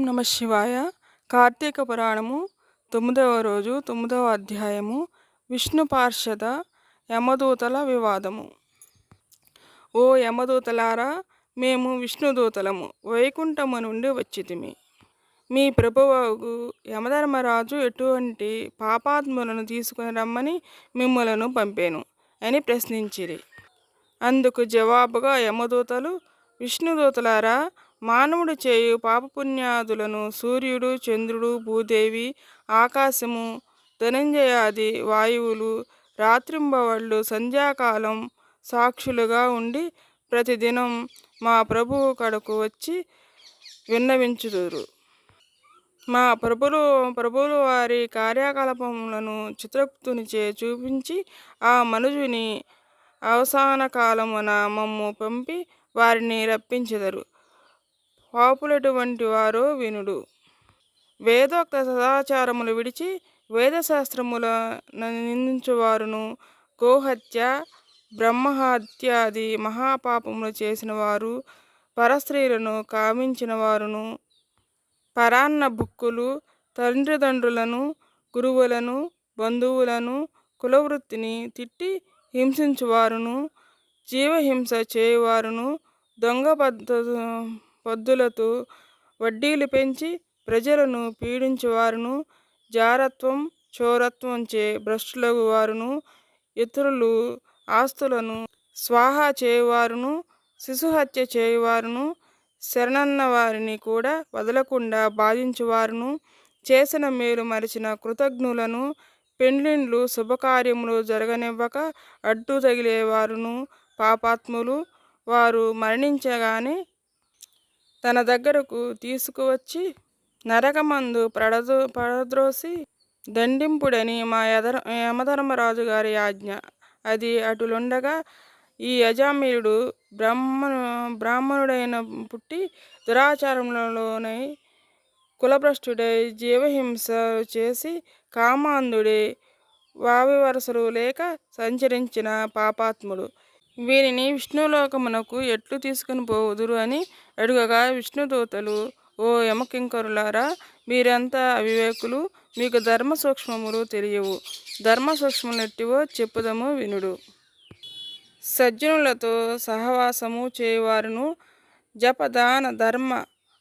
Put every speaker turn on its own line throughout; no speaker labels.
ఓం నమ శివాయ. కార్తీక పురాణము తొమ్మిదవ రోజు తొమ్మిదవ అధ్యాయము విష్ణు పార్షద యమదూతల వివాదము. ఓ యమదూతలారా మేము విష్ణుదూతలము వైకుంఠము నుండి వచ్చితిమి. మీ ప్రభువు యమధర్మరాజు ఎటువంటి పాపాత్ములను తీసుకుని రమ్మని మిమ్మలను పంపాను అని ప్రశ్నించిరి. అందుకు జవాబుగా యమదూతలు విష్ణుదూతలారా మానవుడు చేయు పాపపుణ్యాదులను సూర్యుడు చంద్రుడు భూదేవి ఆకాశము ధనంజయాది వాయువులు రాత్రింబవళ్ళు సంధ్యాకాలం సాక్షులుగా ఉండి ప్రతిదినం మా ప్రభువు కడకు వచ్చి విన్నవించుదురు. మా ప్రభులు ప్రభువులు వారి కార్యకలాపములను చిత్రగుప్తునిచే చూపించి ఆ మనుజుని అవసాన కాలమున మమ్ము పంపి వారిని రప్పించెదరు. పాపులటువంటి వారో వినుడు. వేదోక్త సదాచారములు విడిచి వేదశాస్త్రముల నిందించువారును. గోహత్య బ్రహ్మహత్యాది మహాపాపములు చేసిన వారు పరస్త్రీలను కామించిన వారును పరాన్న బుక్కులు తండ్రిదండ్రులను గురువులను బంధువులను కులవృత్తిని తిట్టి హింసించువారును. జీవహింస చేయువారును దొంగ పద్ధ పద్దులతో వడ్డీలు పెంచి ప్రజలను పీడించేవారును జారత్వం చోరత్వంచే భ్రష్టులకు వారును ఇతరులు ఆస్తులను స్వాహా చేయువారును శిశుహత్య చేయువారును శరణన్న వారిని కూడా వదలకుండా బాధించువారును చేసిన మేలు మరిచిన కృతజ్ఞులను పెండ్లిండ్లు శుభకార్యములు జరగనివ్వక అడ్డు తగిలేవారును పాపాత్ములు వారు మరణించగానే తన దగ్గరకు తీసుకువచ్చి నరకమందు పడదో పడద్రోసి దండింపుడని మా యధర యమధర్మరాజు గారి ఆజ్ఞ. అది అటులుండగా ఈ యజామీరుడు బ్రాహ్మణు బ్రాహ్మణుడైన పుట్టి దురాచారంలోనై కులభ్రష్టుడై జీవహింస చేసి కామాంధుడే వావి వరసలు లేక సంచరించిన పాపాత్ముడు. వీరిని విష్ణులోకమునకు ఎట్లు తీసుకుని పోవుదురు అని అడుగగా విష్ణుదూతలు ఓ యమకింకరులారా మీరంతా అవివేకులు మీకు ధర్మ సూక్ష్మములు తెలియవు. ధర్మ సూక్ష్మములెట్టివో చెప్పుదము వినుడు. సజ్జనులతో సహవాసము చేయవారును జపదాన ధర్మ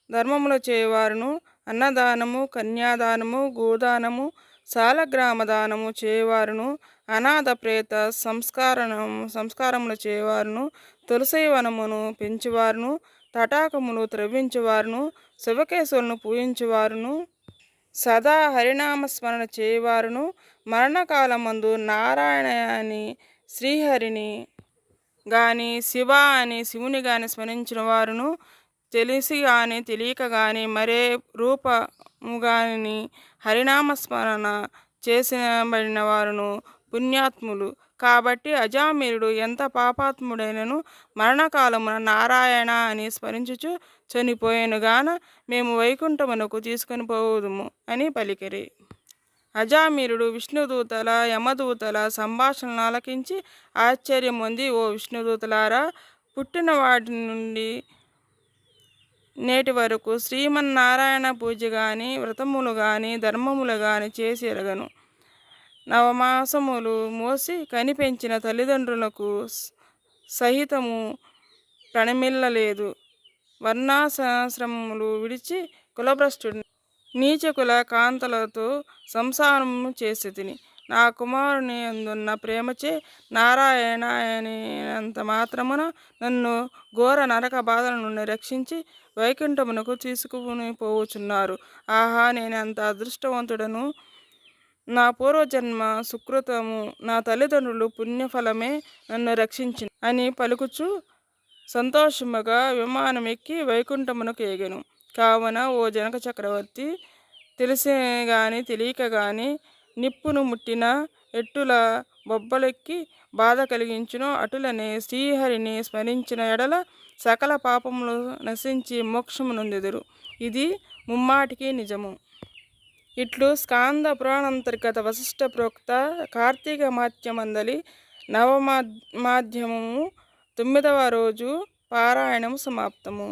ధర్మములు చేయవారును అన్నదానము కన్యాదానము గోదానము సాలగ్రామదానము చేయవారును అనాథ ప్రేత సంస్కారణం సంస్కారములు చేయవారును తులసీవనమును పెంచువారును తటాకములు త్రవ్వించువారును శివకేశులను పూజించువారును. సదా హరినామస్మరణ చేయవారును మరణకాలమందు నారాయణ అని శ్రీహరిని గాని శివ అని శివుని గాని స్మరించిన వారును తెలిసి కానీ తెలియక కానీ మరే రూప గాని హరినామస్మరణ చేసినబడిన వారును పుణ్యాత్ములు. కాబట్టి అజామీరుడు ఎంత పాపాత్ముడైనను మరణకాలమున నారాయణ అని స్మరించుచు చనిపోయానుగాన మేము వైకుంఠమునకు తీసుకొని పోదుము అని పలికిరి. అజామీరుడు విష్ణుదూతల యమదూతల సంభాషణను ఆలకించి ఆశ్చర్యం పొంది ఓ విష్ణుదూతలారా పుట్టిన వాటి నుండి నేటి వరకు శ్రీమన్నారాయణ పూజ కానీ వ్రతములు కానీ ధర్మములు కానీ చేసి ఎరగను. నవమాసములు మోసి కనిపెంచిన తల్లిదండ్రులకు సహితము ప్రణమిల్లలేదు. వర్ణాశ్రమములు విడిచి కులభ్రష్టుడి నీచకుల కాంతలతో సంసారము చేసి తిని నా కుమారుని అందున్న ప్రేమచే నారాయణ అంత మాత్రమున నన్ను ఘోర నరక బాధల నుండి రక్షించి వైకుంఠమునకు తీసుకుని పోవుచున్నారు. ఆహా నేను అంత అదృష్టవంతుడను? నా పూర్వజన్మ సుకృతము నా తల్లిదండ్రులు పుణ్యఫలమే నన్ను రక్షించి అని పలుకుచు సంతోషముగా విమానం ఎక్కి వైకుంఠమునకు ఎగెను. కావున ఓ జనక చక్రవర్తి తెలిసే గాని తెలియక గాని నిప్పును ముట్టిన ఎట్టుల బొబ్బలెక్కి బాధ కలిగించును అటులనే శ్రీహరిని స్మరించిన ఎడల సకల పాపములు నశించి మోక్షమునందెదురు. ఇది ముమ్మాటికి నిజము. ఇట్లు స్కాంద పురాణాంతర్గత వశిష్ట ప్రోక్త కార్తీక మాధ్యమందలి నవమా మాధ్యమము తొమ్మిదవ రోజు పారాయణము సమాప్తము.